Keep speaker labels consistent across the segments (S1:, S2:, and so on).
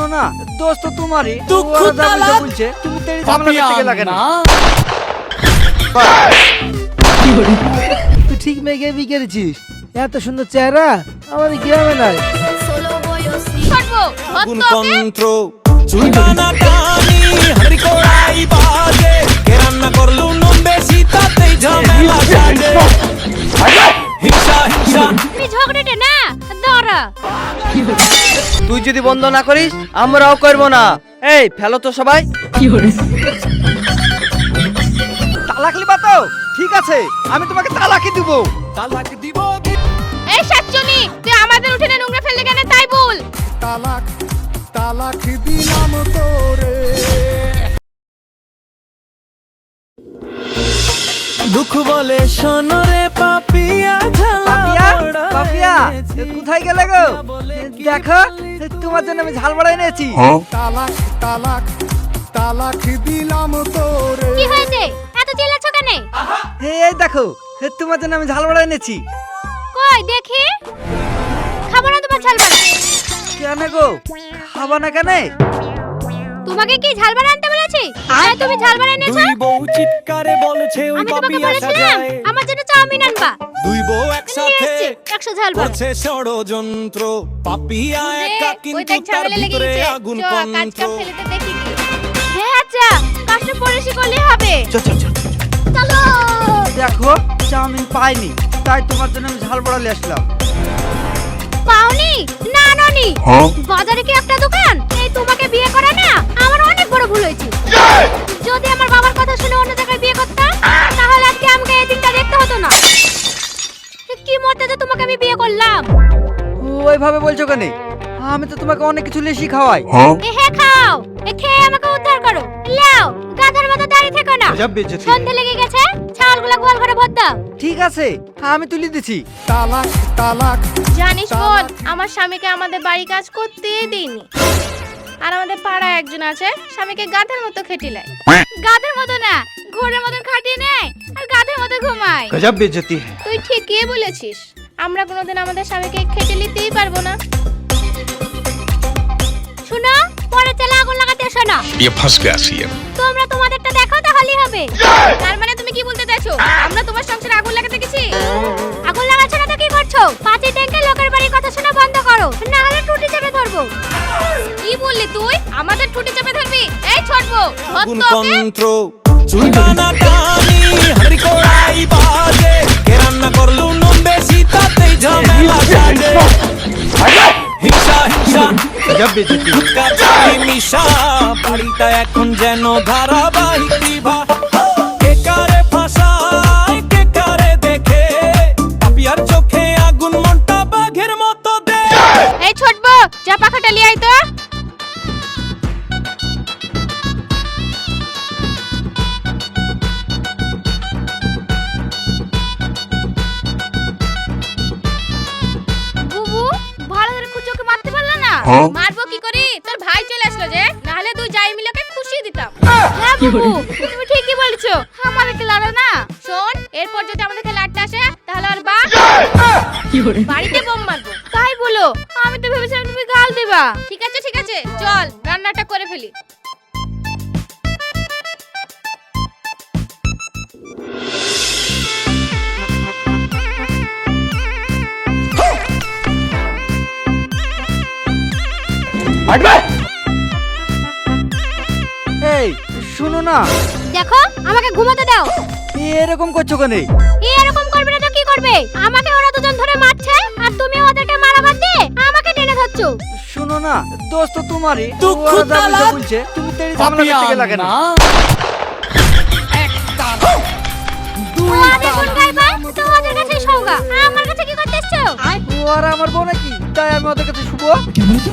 S1: শুনো না দোষ তো তোমারই।
S2: দুঃখ
S1: বলছে তুমি ঝামেলা
S3: তুই ঠিক মেঘে বিকেরেছিস এত সুন্দর চেহারা আমাদের
S2: কে হিংসা।
S4: তুমি ঝগড়াটে না। দাঁড়া
S1: তুই যদি বন্ধ না করিস আমরাও করব না। এই ফেলো তো সবাই। তালাক লিবা তো? ঠিক আছে আমি তোমাকে তালাকই দিব।
S2: তালাক দিব
S4: এই শাকচুনি তুই আমাদের উঠোনে নোংরা ফেললে কেন? তাই বল।
S5: তালাক তালাক দিলাম তোরে।
S2: দুঃখ বলে শোনরে পাপিয়া ঝালা
S1: পাপিয়া? পাপিয়া কোথায় গেলে গো? দেখো তোমার জন্য আমি ঝাল বড়াই এনেছি
S5: তালাক তালাক তালাক দিলাম তোরে।
S4: কি হয়েছে? এত চিল্লাচ্ছ কেন?
S1: এই দেখো তোমার জন্য আমি ঝাল বড়াই এনেছি
S4: কই দেখি। খাব না তোমার ঝাল বানা
S1: কেন গো? খাবা না কেন?
S4: তোমাকে কি ঝাল বানা আনতে বলেছি আর তুমি ঝাল বানা এনেছো
S2: দুই বউ চিৎকারে বলছে ওই
S4: আমি তোমাকে
S2: পাপিয়া
S4: বলেছিলাম
S2: সাজায়
S4: আমার জন্য চাউমিন আনবা।
S2: দুই বউ একসাথে
S4: এসেছি একশো ঝাল বানা
S2: করছে ষড়যন্ত্র। পাপিয়া একা কিন্তু তার ভিতরে আগুন কন্ত্র
S4: কি। হ্যাঁ আচ্ছা কাজটা পরিষ্কার করলেই হবে। চলো
S1: দেখো চাউমিন পাইনি তাই তোমার জন্য আমি ঝাল বড়া নিয়ে আসলাম।
S4: পাওনি? না ননি বাজারে কি একটা দোকান? এই তোমাকে বিয়ে করা না? বড় ভুল হয়েছে। যদি আমার বাবার কথা শুনে অন্য জায়গায় বিয়ে করতাম তাহলে আজকে আমাকে এই দিনটা দেখতে হতো না। কি মরতে যে তোমাকে আমি বিয়ে করলাম?
S1: ওইভাবে বলছো কেন? আমি তো তোমাকে অনেক কিছু লেশি খাওয়াই।
S4: এ হে খাও এ খেয়ে আমাকে উদ্ধার করো। লাও গাধার মতো দাঁড়িয়ে থেকো না। সন্ধে লেগে গেছে ছাগলগুলো গোয়াল ঘরে ভর দাও।
S1: ঠিক আছে আমি তুলে দিছি।
S5: তালাক তালাক
S6: জানিস বল আমার স্বামীকে আমাদের বাড়ি কাজ করতে দিইনি। আর আমাদের পাড়ায় একজন আছে স্বামীকে গাধের মতো খেটিলায়
S4: গাধার মতো না ঘোড়ার মতন খাটিয়ে নেয় আর গাধার মতো ঘুমায়
S1: গজব বেজতি হ্যায়
S6: তুই ঠিকই বলেছিস আমরা কোনোদিন আমাদের স্বামীকে খেটে নিতেই পারবো না
S4: শুনো পরে চালা আগুন লাগাতে এসো না
S7: ये फंस गया सीएम
S4: তোমরা তোমাদেরটা দেখো তাহলেই হবে
S6: তার মানে তুমি কি বলতে চাইছো আমরা তোমার সংসারে আগুন লাগাতে গেছি
S4: করছ পাঁচি ট্যাঙ্কে লোকের বাড়ির কথা শোনা বন্ধ করো না হলে টুটি চেপে ধরবো।
S6: কি বললি তুই? আমাদের টুটি চেপে ধরবি? এই ছোটবো
S2: আগুন কন্ত্র চুলকানা।
S4: তুমি ঠিকই বলছো আমাকে কি লাড়ো না।
S6: শোন এরপর যদি আমাদের খেলা আটটা আসে তাহলে আর বা বাড়িতে বোম মারবো।
S4: তাই বলো আমি তো ভেবেছিলাম তুমি গাল দিবা।
S6: ঠিক আছে ঠিক আছে চল রান্নাটা করে ফেলি।
S1: এই শুনো না।
S4: দেখো আমাকে ঘুমাতে দাও।
S1: এরকম করছ কেন?
S4: এই এরকম করবে না তো কি করবে? আমাকে ওরা দুজন ধরে মারছে আর তুমি ওদেরকে মারা বাদ দিয়ে আমাকে টেনে ধরছো।
S1: শুনো না দোষ তো তোমারই।
S2: দুঃখ
S1: যা বলছে তুমি তো এই ঝামেলা করতে গেলা কেন?
S4: ও আমি কোন গাইবা তো ওদের কাছে সৌগা আমার কাছে কি করতে এসছো?
S1: ওরা আমার বউ নাকি? তাই আমি ওদের কাছে শুভ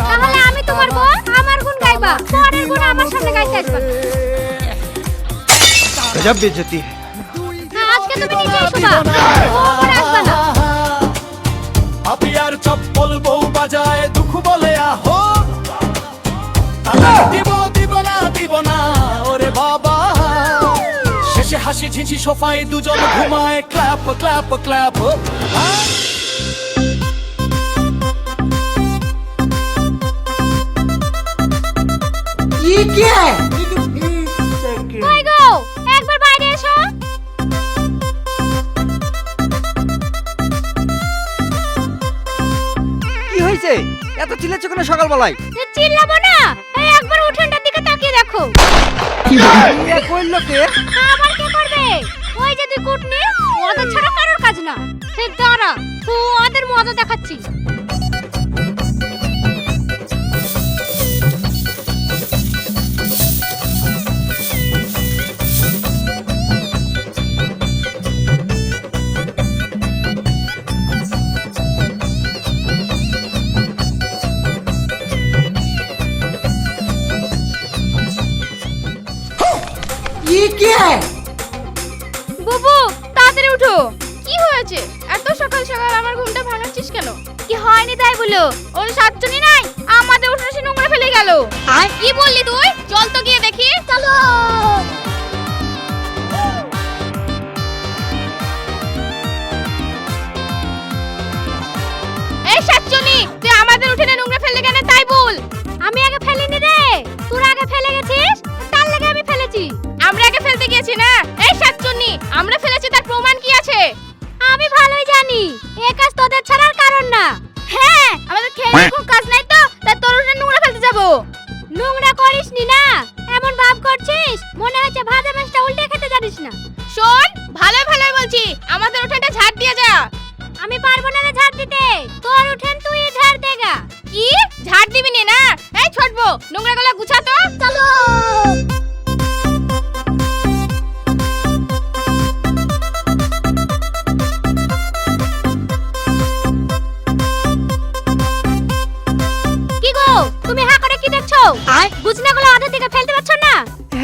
S4: তাহলে আমি তোমার বউ আমার গুণ গাইবা। পরের গুণ আমার সামনে গাইতে আসবা।
S1: গজব বেজতি।
S4: না, আজকে তুমি নিজেই শুবা। ও ওপরে আসবা না।
S2: পাপিয়ার চপ্পল বউ বাজায় দুঃখ বলে আহো। দিব দিব না দিব না ওরে বাবা। শেষে হাসি ঝিঝি সোফায় দুজন ঘুমায় ক্ল্যাপ ক্ল্যাপ ক্ল্যাপ
S4: কই
S1: এত চিল্লাচ্ছ কেন সকালবেলায়?
S4: চিল্লাবো না। এই একবার উঠানটার দিকে তাকিয়ে দেখো।
S1: কি করল কে?
S4: আবার কে করবে? ওই যে তুই কুটনি ওদের ছাড়া কারোর কাজ না। সে দাঁড়া ওদের মজা দেখাচ্ছি তাই
S6: ওর সাতজনই নাই। আমাদের উঠোনে সে নোংরা ফেলে গেল। আর কি বললি তুই? চল তো গিয়ে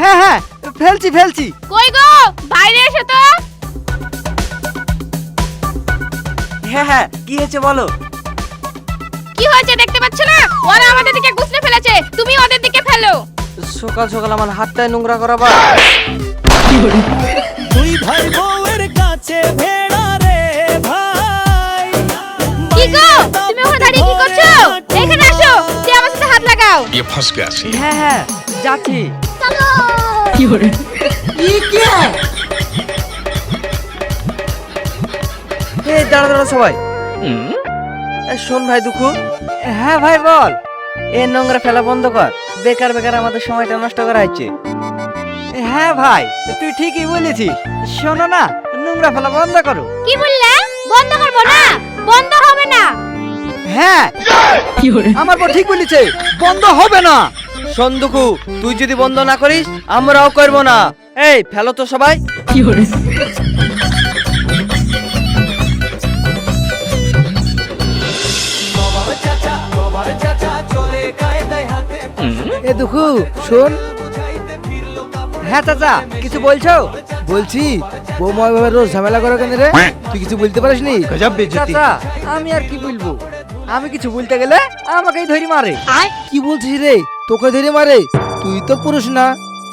S6: হ্যাঁ
S1: হ্যাঁ ফেলছি ফেলছি।
S6: কই গো? বাইরে এসো তো।
S1: হ্যাঁ হ্যাঁ কি হয়েছে বলো?
S6: কি হয়েছে দেখতে পাচ্ছ না? ওরা আমাদের দিকে গুছলে ফেলেছে। তুমি ওদের দিকে ফেলো।
S1: সকাল সকাল আমার হাতটায় নোংরা করাবা।
S2: তুই ভাই
S6: দিয়ে
S7: ফসকে আসি
S1: হ্যাঁ হ্যাঁ যাচ্ছি।
S4: চলো কি?
S1: করে এই দাঁড়া দাঁড়া সবাই। শোন ভাই দুঃখ। হ্যাঁ ভাই বল। এ নোংরা ফেলা বন্ধ কর। বেকার বেকার আমাদের সময়টা নষ্ট করা হচ্ছে। হ্যাঁ ভাই তুই ঠিকই বলেছিস। শোনো না নোংরা ফেলা বন্ধ করো।
S4: কি বললে? বন্ধ করব না?
S1: হ্যাঁ। আমার পর ঠিক বলেছে বন্ধ হবে না। শোন দুঃখু তুই যদি বন্ধ না করিস আমরাও করব না। এই ফেলো তো সবাই।
S3: এ দুঃখু শোন।
S1: হ্যাঁ চাচা কিছু বলছো?
S3: বলছি বৌমা রোজ ঝামেলা করো কেন রে? তুই কিছু বলতে পারিস নি
S1: চাচা আমি আর কি বলব? আমি কিছু বলতে গেলে আমাকেই ধরি মারে।
S3: কি বলছিস রে? তোকে ধরে মারে? তুই তো পুরুষ না।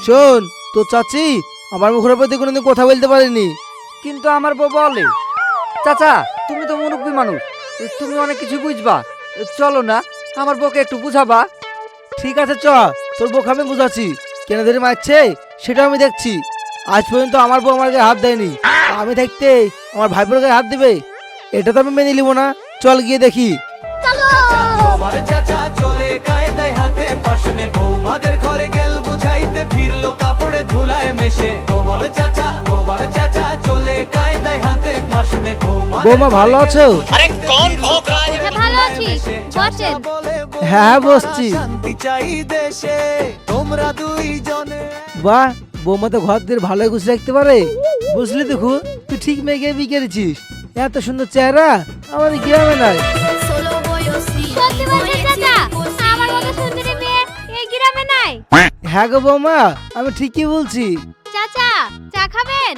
S3: শোন তোর চাচি আমার মুখের প্রতি কোনোদিন কথা বলতে পারেনি।
S1: কিন্তু আমার বউ বলে চাচা তুমি তো মুরব্বী মানুষ। তুমি অনেক কিছু বুঝবা। চলো না আমার বউকে একটু বুঝাবা।
S3: ঠিক আছে চ। তোর বউকে আমি বুঝাচ্ছি। কেন ধরে মারছে সেটা আমি দেখছি। আজ পর্যন্ত আমার বউ আমার গায়ে হাত দেয়নি। আমি থাকতে আমার ভাইপোর গায়ে হাত দেবে। এটা তো আমি মেনে নিব না। চল গিয়ে দেখি।
S2: তোমার চাচা চলে কায়দায় হাতে পাশনে বৌমাদের ঘরে গেল বুঝাইতে ফিরলো কাপড়ে ধুলায় মেশে। তোমার চাচা তোমার চাচা চলে কায়দায় হাতে পাশনে বৌমা
S3: ভালো আছো?
S4: হ্যাঁ, ভালো আছি। বসেন।
S3: হ্যাঁ বসছি।
S2: শান্তি চাই দেশে। তোমরা দুইজনে।
S3: বাহ বৌমা তো ঘর দিয়ে ভালোই গুছিয়ে রাখতে পারে। বুঝলি দেখু তুই ঠিক মেয়েকে বিয়ে করেছিস এত সুন্দর চেহারা আমাদের গ্রামে নাই
S4: সত্যি
S3: হ্যাঁ গো বৌমা আমি ঠিকই বলছি
S4: চাচা চা খাবেন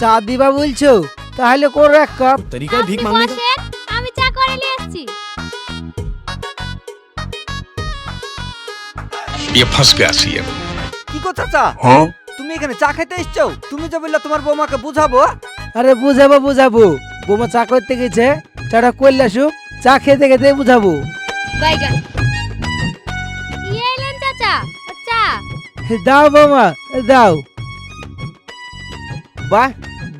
S3: চা দিবা বলছো তাহলে করো এক কাপ
S4: আপনি বসেন আমি চা করে নিয়ে আসছি
S7: ये फंस गया सी
S1: কি গো চাচা তুমি এখানে চা খেতে এসছো তুমি যে বললে তোমার বৌমাকে বুঝাবো
S3: আরে বুঝাবো বুঝাবো বৌমা চা করতে গেছে চাটা করলে আসুক চা খেতে খেতে বুঝাবো
S6: বাইগান
S3: দাও বৌমা দাও। বাহ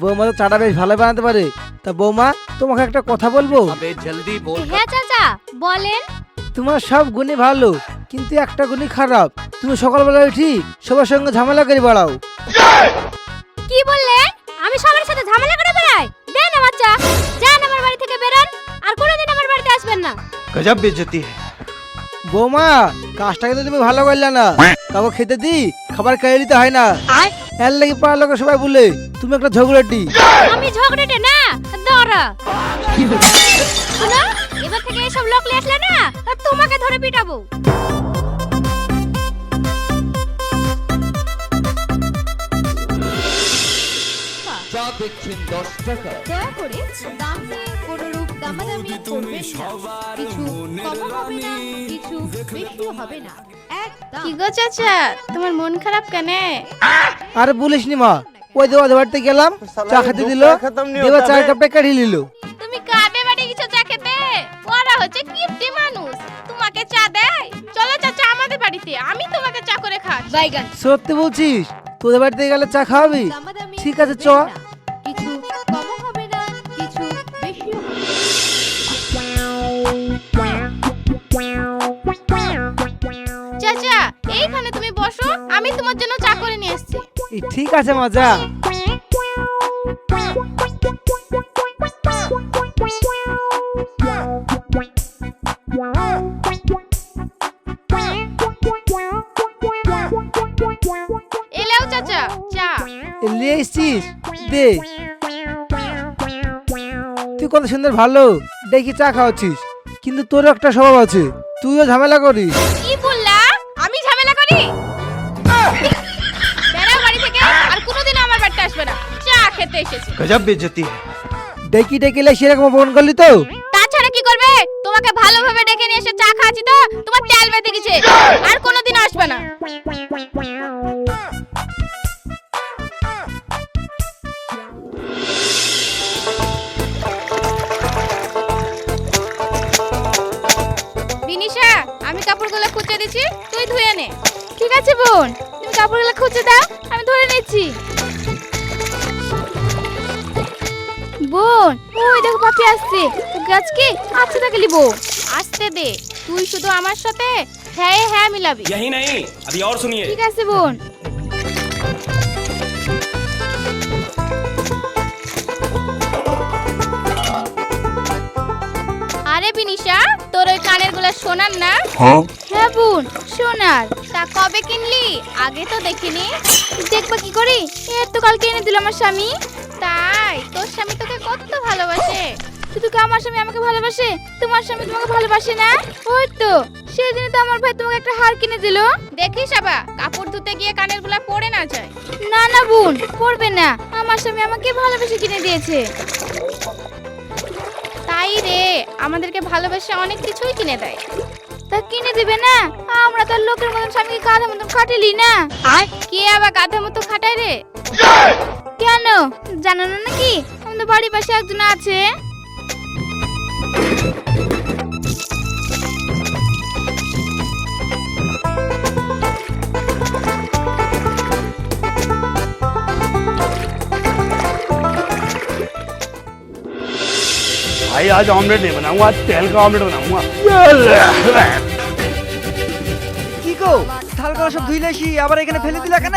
S3: বৌমা তো চাটা বেশ ভালো বানাতে পারে। তা বৌমা তোমাকে একটা কথা বলব?
S4: হ্যাঁ চাচা বলেন।
S3: তোমার সব গুণই ভালো কিন্তু একটা গুণই খারাপ। তুমি সকালবেলা উঠি সবার সঙ্গে ঝামেলা করে বেড়াও।
S4: কি বললেন? আমি সবার সাথে ঝামেলা করে বেড়াই? দেন আমার চা যান আমার বাড়ি থেকে বেরান আর কোনোদিন আমার বাড়িতে আসবেন না।
S1: গজব বেজতি।
S3: বৌমা কাজটা কিন্তু তুমি ভালো করলে না। কাউকে খেতে দি খাবার খেয়ে নিতে হয় না। এর লাগি পাড়ার লোক সবাই বলে তুমি একটা ঝগড়াটি।
S4: আমি ঝগড়াটে না দরা শোনো এবার থেকে এসব লোক নিয়ে আসলে না তোমাকে ধরে পিটাবো। যা দেখছেন দশ টাকা।
S8: দয়া করে দাম কোনরূপ দামাদামি করবেন না। কিছু কমও হবে না কিছু বেশিও হবে না। একদম।
S6: কি গো চাচা তোমার মন খারাপ কেন?
S3: আরে বলিস নি মা ওই দেওয়া বাড়িতে গেলাম চা খেতে দিল দেবা চার কাপটা কাটিয়ে নিল।
S6: তুমি কাবে বাড়ি কিছু চা খেতে? ওরা হচ্ছে কিপ্টি মানুষ। তোমাকে চা দেয়? চলো চাচা আমাদের বাড়িতে আমি তোমাকে চা করে
S8: বাইগান।
S3: সত্যি বলছিস তোদের বাড়িতে গেলে চা খাওয়াবি? ঠিক আছে, চ।
S6: বসো আমি তোমার জন্য চা করে নিয়ে এসেছি
S3: ঠিক আছে মা যা
S6: এলেও চাচা চা।
S3: এ নিয়ে এসছিস? দে। তুই কত সুন্দর ভালো দেখি চা খাওয়াচ্ছিস। কিন্তু তোর একটা স্বভাব আছে। তুইও ঝামেলা করিস।
S6: বেড়াও বাড়ি থেকে আর কোনোদিন আমার বাড়িতে আসবে না। চা খেতে এসেছি।
S1: গজব বেজতি
S3: ডেকি ডেকে এলে সেরকম অপমান করলি তো?
S6: তাছাড়া কি করবে? তোমাকে ভালোভাবে ডেকে নিয়ে এসে চা খাচ্ছি তো তোমার তেল বেঁধে গেছে। আর কোনোদিন আসবে না। বিনিশা আমি কাপড়গুলো খুঁজে দিচ্ছি তুই ধুয়ে নে। ঠিক আছে বোন। কাপড়গুলো খুঁজে দাও আমি ধরে নিচ্ছি বোন ওই দেখো পাপি আসছে ওকে আজকে আচ্ছা তাকে লিবো আসতে দে তুই শুধু আমার সাথে হ্যাঁ হ্যাঁ মিলাবি
S9: यही नहीं अभी और सुनिए
S6: ঠিক আছে বোন আরে বিনিশা তোর ওই কানেরগুলো সোনার না? হ্যাঁ। বোন সোনার। তা কবে কিনলি? আগে তো দেখিনি। দেখবা কি করি? এর তো কালকে এনে দিল আমার স্বামী। তাই তোর স্বামী তোকে কত ভালোবাসে। শুধু কি আমার স্বামী আমাকে ভালোবাসে? তোমার স্বামী তোমাকে ভালোবাসে না? ওই তো সেদিন তো আমার ভাই তোমাকে একটা হার কিনে দিল। দেখিস আবা কাপড় ধুতে গিয়ে কানেরগুলা পড়ে না যায়। না না বোন পড়বে না। আমার স্বামী আমাকে ভালোবেসে কিনে দিয়েছে। তাই রে আমাদেরকে ভালোবেসে অনেক কিছুই কিনে দেয়। তা কিনে দিবে না? আমরা তো আর লোকের মতন স্বামীকে গাধা মতন খাটিলি না। কে আবার গাধা মতো খাটায় রে? কেন? জানো না নাকি? আমাদের বাড়ির পাশে একজন আছে।
S9: भाई आज ऑमलेट नहीं बनाऊंगा आज तेल का ऑमलेट बनाऊंगा
S1: কি গো থাল করা সব ধুইলে আসি আবার এখানে ফেলে দিলা কেন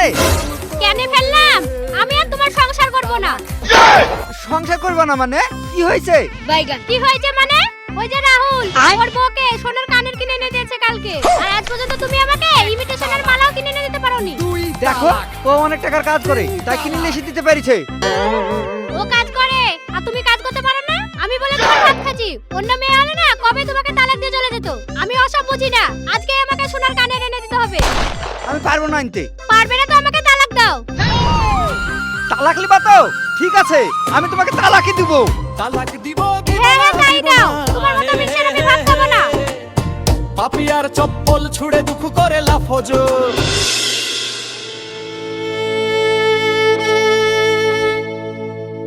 S4: কেন ফেললাম আমি আর তোমার সংসার করব না
S1: সংসার করবা না মানে কি হয়েছে
S8: বাইগান
S4: কি হয়েছে মানে ওই যে রাহুল ওর বউকে সোনার কানের কিনে এনে দিয়েছে কালকে আর আজ পর্যন্ত তুমি আমাকে ইমিটেশনের মালাও কিনে এনে দিতে পারোনি
S1: দেখো ও অনেক টাকার কাজ করে তাই কিনে নিয়ে এসে দিতে পেরেছে
S4: ও কাজ করে আর তুমি কাজ করতে পারো না আমি বলে তোমার ভাত খাচ্ছি। অন্য মেয়ে হলে না কবে তোমাকে তালাক দিয়ে চলে যেত? আমি ওসব বুঝি না। আজকে আমাকে সোনার কানে এনে দিতে হবে।
S1: আমি পারব না আনতে।
S4: পারবে না তো আমাকে তালাক দাও।
S1: তালাক লিবা তো? ঠিক আছে আমি তোমাকে তালাকই দিব।
S2: তালাক দিব
S4: হ্যাঁ হ্যাঁ তাই দাও। তোমার মতো বিশ্বের আমি ভাত খাব না।
S2: পাপিয়ার চপ্পল ছুড়ে দুঃখ করে লাফজো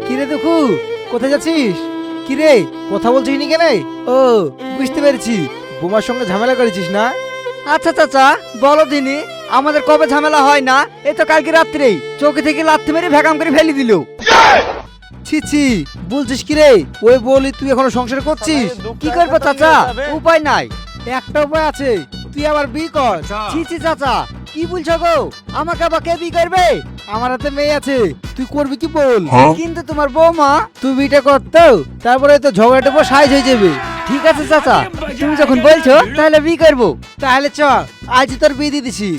S3: কিরে দেখু কোথায় যাচ্ছিস? কিরে কথা বলছিস নি কেন? ও বুঝতে পেরেছি। বোমার সঙ্গে ঝামেলা করেছিস না?
S1: আচ্ছা চাচা বলো দিনি আমাদের কবে ঝামেলা হয় না? এই তো কালকে রাত্রেই চোখে থেকে লাথি মেরে ভ্যাকাম করে ফেলে দিল।
S3: ছি ছি বলছিস কি রে ওই বলি তুই এখনও সংসার করছিস?
S1: কি করব চাচা? উপায় নাই।
S3: একটা উপায় আছে তুই আবার বিয়ে কর।
S1: ছি ছি চাচা কি বলছো গো? আমাকে আবার কে বিয়ে করবে?
S3: আমার হাতে মেয়ে আছে তুই করবি কি বল?
S1: কিন্তু তোমার বৌমা
S3: তুই বিটা করতো তারপরে তো ঝগড়াটা পর সাইজ হয়ে যাবে।
S1: ঠিক আছে চাচা তুমি যখন বলছো তাহলে বিয়ে করব।
S3: তাহলে চ আজ তোর বিয়ে দিয়ে দিছি।